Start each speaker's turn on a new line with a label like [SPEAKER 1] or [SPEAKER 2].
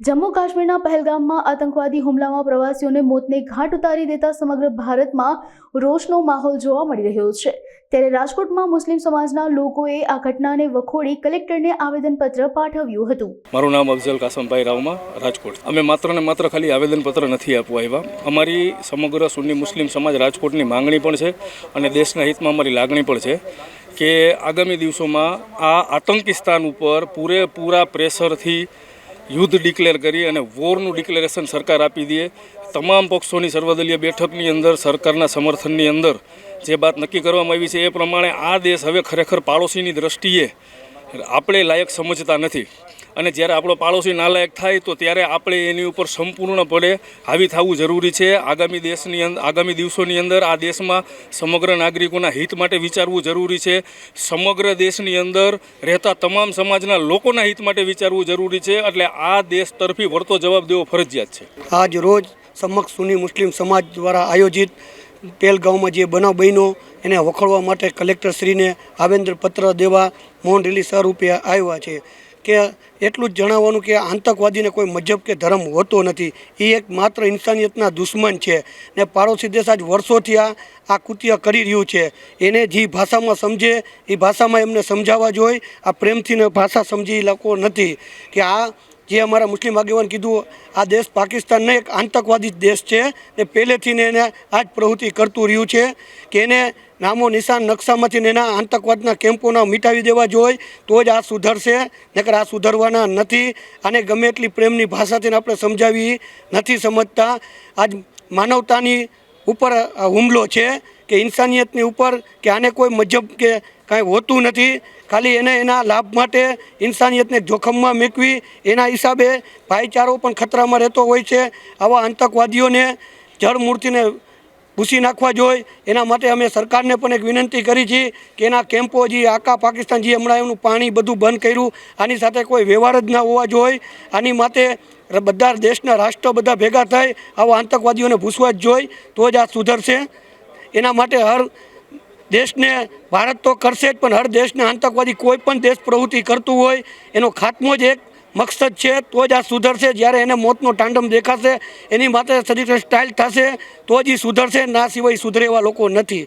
[SPEAKER 1] જમ્મુ કાશ્મીરના પહેલગામમાં આતંકવાદી હુમલામાં પ્રવાસીઓને મોતને ઘાટ ઉતારી દેતા સમગ્ર ભારતમાં રોષનો માહોલ જોવા મળી રહ્યો છે. ત્યારે રાજકોટમાં મુસ્લિમ સમાજના લોકોએ આ ઘટનાને વખોડી કલેક્ટરને આવેદનપત્ર પાઠવ્યું હતું.
[SPEAKER 2] મારું નામ અફઝલ કાસમભાઈ રાવમા, રાજકોટ. અમે માત્ર ને માત્ર ખાલી આવેદનપત્ર નથી આપવા આવ્યા. અમારી સમગ્ર સુન્ની મુસ્લિમ સમાજ રાજકોટની માંગણી પણ છે અને દેશના હિતમાં અમારી લાગણી પણ છે કે આગામી દિવસોમાં આ આતંકિસ્તાન ઉપર પૂરેપૂરા પ્રેશરથી યુદ્ધ ડિક્લેર કરી અને વોરનું ડિક્લેરેશન સરકાર આપી દે તમામ પક્ષોની સર્વદલીય બેઠકની અંદર, સરકારના સમર્થનની અંદર જે વાત નક્કી કરવામાં આવી છે એ પ્રમાણે આ દેશ હવે ખરેખર પાડોશીની દ્રષ્ટિએ આપણે લાયક સમજતા નથી. અને જ્યારે આપણો પાડોશી નાલાયક થાય, તો ત્યારે આપણે એની ઉપર સંપૂર્ણપણે હાવી થવું જરૂરી છે. આગામી દેશની અંદર આગામી દિવસોની અંદર આ દેશમાં સમગ્ર નાગરિકોના હિત માટે વિચારવું જરૂરી છે. સમગ્ર દેશની અંદર રહેતા તમામ સમાજના લોકોના હિત માટે વિચારવું જરૂરી છે. એટલે આ દેશ તરફી વળતો જવાબ દેવો ફરજિયાત છે.
[SPEAKER 3] આજ રોજ સમક્ષ સુની મુસ્લિમ સમાજ દ્વારા આયોજિત પહેલગાંવમાં જે બનાવ બન્યો, એને વખોડવા માટે કલેક્ટરશ્રીને આવેદનપત્ર દેવા મૌન રેલી સ્વરૂપે આવ્યા છે. કે એટલું જ જણાવવાનું કે આતંકવાદીને કોઈ મજહબ કે ધર્મ હોતો નથી. એ એક માત્ર ઇન્સાનિયતના દુશ્મન છે ને પાડોશી દેશ આજ વર્ષોથી આ આ કૃત્ય કરી રહ્યું છે. એને જે ભાષામાં સમજે, એ ભાષામાં એમને સમજાવવા જોઈએ આ પ્રેમથી ભાષા સમજી લોકો નથી. કે આ જે અમારા મુસ્લિમ આગેવાન કીધું, આ દેશ પાકિસ્તાનનો એક આતંકવાદી દેશ છે ને પહેલેથી એને આ જ પ્રવૃત્તિ કરતું રહ્યું છે કે એને નામો નિશાન નકશામાંથી એના આતંકવાદના કેમ્પોના મિટાવી દેવા જોઈએ, તો જ આ સુધરશે. નકર આ સુધરવાના નથી આને ગમે એટલી પ્રેમની ભાષાથી આપણે સમજાવી નથી સમજતા. આજ માનવતાની ઉપર હુમલો છે કે ઇન્સાનિયતની ઉપર કે આને કોઈ મજબ કે કાંઈ હોતું નથી. ખાલી એને એના લાભ માટે ઇન્સાનિયતને જોખમમાં મૂકવી, એના હિસાબે ભાઈચારો પણ ખતરામાં રહેતો હોય છે. આવા આતંકવાદીઓને જળ મૂર્તિને ભૂસી નાખવા જોઈએ એના માટે અમે સરકારને પણ એક વિનંતી કરી છે કે એના કેમ્પો જે આકા પાકિસ્તાન જે હમણાં એનું પાણી બધું બંધ કર્યું, આની સાથે કોઈ વ્યવહાર જ ના હોવા જોઈએ આની માટે બધા દેશના રાષ્ટ્ર બધા ભેગા થાય આવા આતંકવાદીઓને ભૂસવા જ જોઈએ તો જ આ સુધરશે. એના માટે હર દેશને ભારત તો કરશે જ, પણ હર દેશને આતંકવાદી કોઈ પણ દેશ પ્રવૃત્તિ કરતું હોય, એનો ખાત્મો જ એક મકસદ છે, તો જ આ સુધરશે. જ્યારે એને મોતનો તાંડમ દેખાશે, એની માટે સજીત સ્ટાઇલ થશે, તો જ એ સુધરશે. ના સિવાય સુધરે એવા લોકો નથી.